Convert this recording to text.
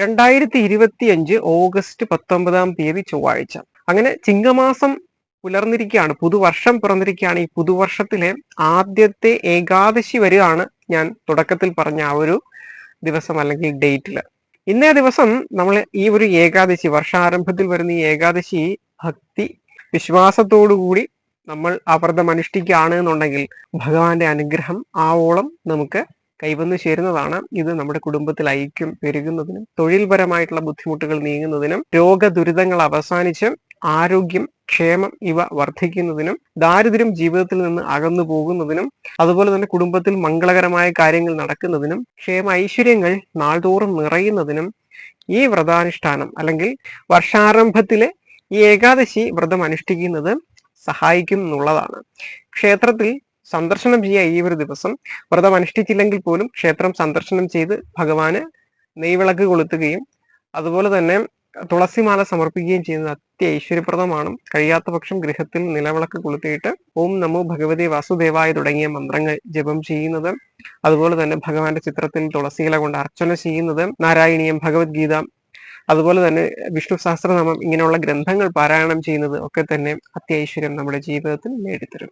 രണ്ടായിരത്തി ഇരുപത്തി അഞ്ച് ഓഗസ്റ്റ് പത്തൊമ്പതാം തീയതി ചൊവ്വാഴ്ച. അങ്ങനെ ചിങ്ങമാസം പുലർന്നിരിക്കുകയാണ് പുതുവർഷം പിറന്നിരിക്കുകയാണ്. ഈ പുതുവർഷത്തിലെ ആദ്യത്തെ ഏകാദശി വരികയാണ് ഞാൻ തുടക്കത്തിൽ പറഞ്ഞ ആ ഒരു ദിവസം അല്ലെങ്കിൽ ഡേറ്റിൽ. ഇന്നേ ദിവസം നമ്മൾ ഈ ഒരു ഏകാദശി വർഷാരംഭത്തിൽ വരുന്ന ഈ ഏകാദശി ഭക്തി വിശ്വാസത്തോടു കൂടി നമ്മൾ ആ വ്രതം അനുഷ്ഠിക്കുകയാണ് എന്നുണ്ടെങ്കിൽ ഭഗവാന്റെ അനുഗ്രഹം ആവോളം നമുക്ക് കൈവന്നു ചേരുന്നതാണ്. ഇത് നമ്മുടെ കുടുംബത്തിൽ ഐക്യം പെരുകുന്നതിനും തൊഴിൽപരമായിട്ടുള്ള ബുദ്ധിമുട്ടുകൾ നീങ്ങുന്നതിനും രോഗദുരിതങ്ങൾ അവസാനിച്ച് ആരോഗ്യം ക്ഷേമം ഇവ വർദ്ധിക്കുന്നതിനും ദാരിദ്ര്യം ജീവിതത്തിൽ നിന്ന് അകന്നു പോകുന്നതിനും അതുപോലെ തന്നെ കുടുംബത്തിൽ മംഗളകരമായ കാര്യങ്ങൾ നടക്കുന്നതിനും ക്ഷേമ ഐശ്വര്യങ്ങൾ നാൾതോറും നിറയുന്നതിനും ഈ വ്രതാനുഷ്ഠാനം അല്ലെങ്കിൽ വർഷാരംഭത്തിലെ ഈ ഏകാദശി വ്രതം അനുഷ്ഠിക്കുന്നത് സഹായിക്കും എന്നുള്ളതാണ്. ക്ഷേത്രത്തിൽ സന്ദർശനം ചെയ്യുക ഈ ഒരു ദിവസം വ്രതം അനുഷ്ഠിച്ചില്ലെങ്കിൽ പോലും ക്ഷേത്രം സന്ദർശനം ചെയ്ത് ഭഗവാന് നെയ്വിളക്ക് കൊളുത്തുകയും അതുപോലെ തന്നെ തുളസിമാല സമർപ്പിക്കുകയും ചെയ്യുന്നത് അത്യ ഐശ്വര്യപ്രദമാണ് കഴിയാത്ത പക്ഷം ഗൃഹത്തിൽ നിലവിളക്ക് കൊളുത്തിയിട്ട് ഓം നമോ ഭഗവതി വാസുദേവായ തുടങ്ങിയ മന്ത്രങ്ങൾ ജപം ചെയ്യുന്നത് അതുപോലെ തന്നെ ഭഗവാന്റെ ചിത്രത്തിൽ തുളസിയില കൊണ്ട് അർച്ചന ചെയ്യുന്നത് നാരായണീയം ഭഗവത്ഗീത അതുപോലെ തന്നെ വിഷ്ണു സഹസ്രനാമം ഇങ്ങനെയുള്ള ഗ്രന്ഥങ്ങൾ പാരായണം ചെയ്യുന്നത് ഒക്കെ തന്നെ അത്യൈശ്വര്യം നമ്മുടെ ജീവിതത്തിൽ നേടിത്തരും.